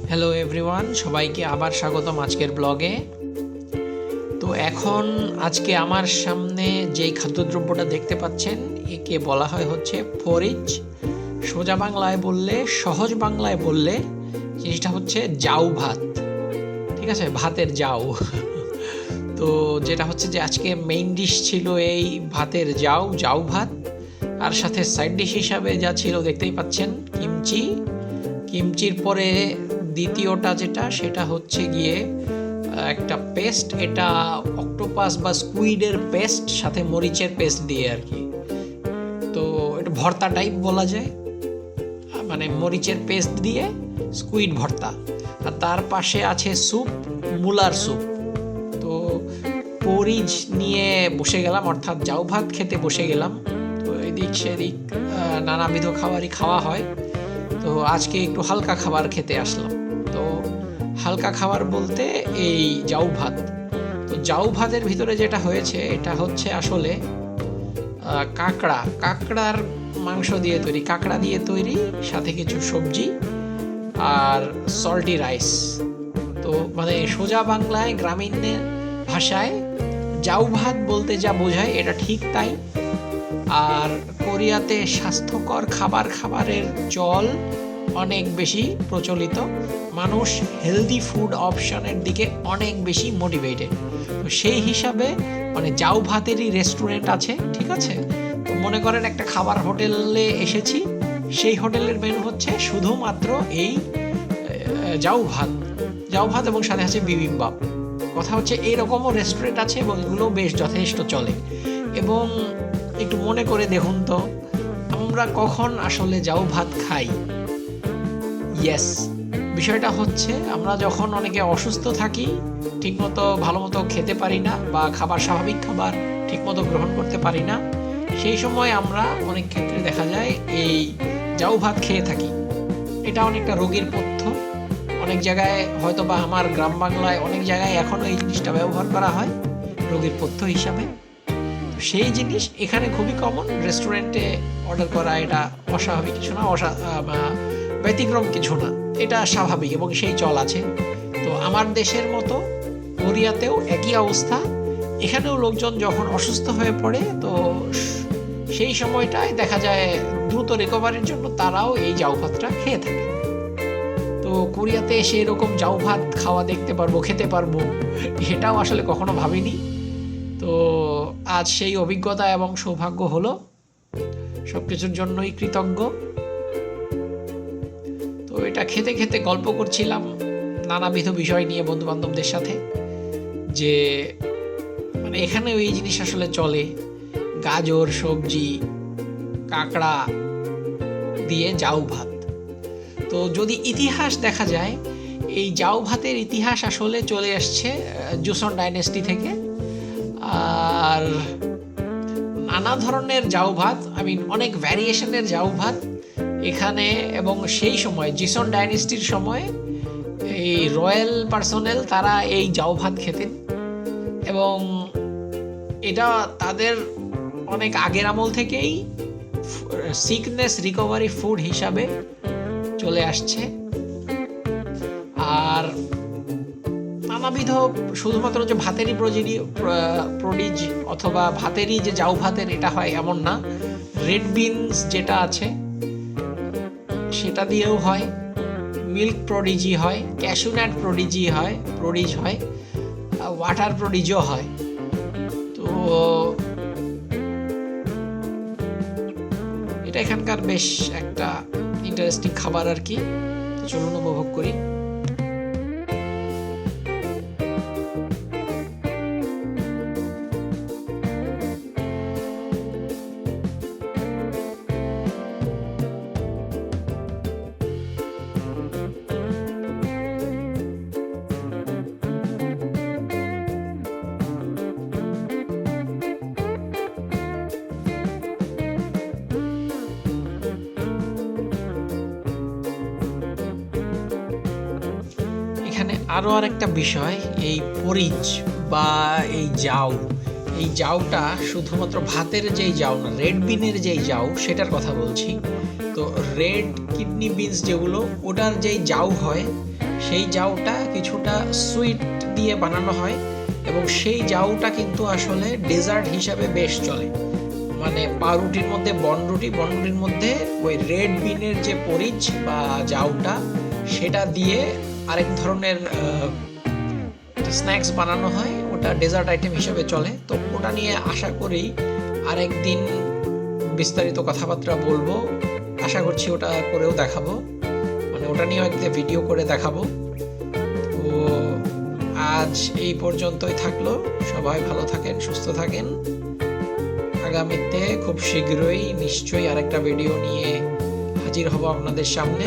Hello everyone সবাইকে আবার স্বাগতম আজকের ব্লগে। তো এখন আজকে আমার সামনে যেই খাদ্যদ্রব্যটা দেখতে পাচ্ছেন, একে বলা হয় হচ্ছে ফরিচ সোজা বাংলায় বললে, সহজ বাংলায় বললে জিনিসটা হচ্ছে জাউ ভাত। ঠিক আছে? ভাতের জাউ। তো যেটা হচ্ছে যে আজকে মেইন ডিশ ছিল এই ভাতের জাউ জাউ ভাত। আর সাথে সাইড ডিশ হিসাবে যা ছিল দেখতেই পাচ্ছেন, কিমচি। কিমচির পরে দ্বিতীয়টা যেটা, সেটা হচ্ছে গিয়ে একটা পেস্ট। এটা অক্টোপাস বা স্কুইডের পেস্ট, সাথে মরিচের পেস্ট দিয়ে আর কি। তো এটা ভর্তা টাইপ বলা যায়। মানে মরিচের পেস্ট দিয়ে স্কুইড ভর্তা। আর তার পাশে আছে স্যুপ, মুলার স্যুপ। তো পরিজ নিয়ে বসে গেলাম, অর্থাৎ জাউ ভাত খেতে বসে গেলাম। তো এদিক সেদিক নানাবিধ খাবারই খাওয়া হয়। তো আজকে একটু হালকা খাবার খেতে আসলাম। হালকা খাবার বলতে এই জাউ ভাত। তো জাউ ভাতের ভিতরে যেটা হয়েছে, এটা হচ্ছে আসলে কাঁকড়া। কাঁকড়ার মাংস দিয়ে তৈরি, কাঁকড়া দিয়ে তৈরি সাথে কিছু সবজি আর সল্টি রাইস তো মানে সোজা বাংলায় গ্রামীণের ভাষায় জাউ ভাত বলতে যা বোঝায়, এটা ঠিক তাই। আর কোরিয়াতে স্বাস্থ্যকর খাবার, খাবারের চল অনেক বেশি প্রচলিত। মানুষ হেলদি ফুড অপশনের দিকে অনেক বেশি মোটিভেটেড তো সেই হিসাবে মানে জাউ ভাতেরই রেস্টুরেন্ট আছে, ঠিক আছে? তো মনে করেন একটা খাবার হোটেলে এসেছি, সেই হোটেলের মেনু হচ্ছে শুধুমাত্র এই জাউ ভাত। জাউ ভাত এবং সাথে আছে বিবিম্বাপ কথা হচ্ছে এইরকমও রেস্টুরেন্ট আছে এবং এগুলো বেশ যথেষ্ট চলে। এবং একটু মনে করে দেখুন তো, আমরা কখন আসলে জাউ ভাত খাই? ইয়েস বিষয়টা হচ্ছে, আমরা যখন অনেকে অসুস্থ থাকি, ঠিকমতো ভালো মতো খেতে পারি না বা খাবার স্বাভাবিক খাবার ঠিকমতো গ্রহণ করতে পারি না, সেই সময় আমরা অনেক ক্ষেত্রে দেখা যায় এই জাউ ভাত খেয়ে থাকি। এটা অনেকটা রোগীর পথ্য। অনেক জায়গায় হয়তো বা আমার গ্রাম বাংলায় অনেক জায়গায় এখনও এই জিনিসটা ব্যবহার করা হয়, রোগীর পথ্য হিসাবে। সেই জিনিস এখানে খুবই কমন রেস্টুরেন্টে অর্ডার করা এটা অস্বাভাবিক কিছু না, অসা ব্যতিক্রম কিছু না। এটা স্বাভাবিক এবং সেই চল আছে। তো আমার দেশের মতো কোরিয়াতেও একই অবস্থা। এখানেও লোকজন যখন অসুস্থ হয়ে পড়ে, তো সেই সময়টায় দেখা যায় দ্রুত রিকভারির জন্য তারাও এই জাউ ভাতটা খেয়ে থাকে। তো কোরিয়াতে এসে এরকম জাউ ভাত খাওয়া দেখতে পারব, খেতে পারব, এটাও আসলে কখনো ভাবিনি। তো আজ সেই অভিজ্ঞতা এবং সৌভাগ্য হলো। সব কিছুর জন্যই কৃতজ্ঞ। তো এটা খেতে খেতে গল্প করছিলাম নানাবিধ বিষয় নিয়ে বন্ধু বান্ধবদের সাথে, যে মানে এখানেও এই জিনিস আসলে চলে। গাজর, সবজি, কাঁকড়া দিয়ে জাউ ভাত। তো যদি ইতিহাস দেখা যায়, এই জাউ ভাতের ইতিহাস আসলে চলে আসছে জোসন ডাইনেস্টি থেকে। আর নানা ধরনের জাউ ভাত আই মিন অনেক ভ্যারিয়েশনের জাউ ভাত এখানে এবং সেই সময়, জিসন ডাইনেস্টির সময়, এই রয়্যাল পার্সোনেল তারা এই জাউ ভাত খেতেন। এবং এটা তাদের অনেক আগের আমল থেকেই সিকনেস রিকভারি ফুড হিসাবে চলে আসছে। আর নানাবিধ শুধুমাত্র যে ভাতেরই প্রজিডি প্রডিজ অথবা ভাতেরই যে জাউ ভাতের এটা হয় এমন না। রেড বিনস যেটা আছে সেটা দিয়েও হয়। মিল্ক প্রডিজি হয় ক্যাশুনাট প্রডিজি হয়, প্রডিজ হয় ওয়াটার প্রডিজও হয়। তো এটা এখানকার বেশ একটা ইন্টারেস্টিং খাবার আর কি। চলুন উপভোগ করি। আরও আরেকটা বিষয়, এই পরিচ বা এই জাউ এই জাউটা শুধুমাত্র ভাতের যেই জাউ না রেড বিনের যেই জাউ সেটার কথা বলছি। তো রেড কিডনি বিনস যেগুলো, ওটার যেই জাউ হয়, সেই জাউটা কিছুটা সুইট দিয়ে বানানো হয় এবং সেই জাউটা কিন্তু আসলে ডেজার্ট হিসাবে বেশ চলে। মানে পাউরুটির মধ্যে বনরুটি বনরুটির মধ্যে ওই রেড বিনের যে পরিচ বা জাউটা সেটা দিয়ে আরেক ধরনের স্ন্যাক্স বানানো হয়, ওটা ডেজার্ট আইটেম হিসেবে চলে। তো ওটা নিয়ে আশা করি আরেক দিন বিস্তারিত কথাবার্তা বলব। আশা করছি ওটা করেও দেখাবো। মানে ওটা নিয়েও একটা ভিডিও করে দেখাবো। তো আজ এই পর্যন্তই থাকল। সবাই ভালো থাকেন, সুস্থ থাকেন। আগামীতে খুব শীঘ্রই নিশ্চয়ই আরেকটা ভিডিও নিয়ে হাজির হব আপনাদের সামনে।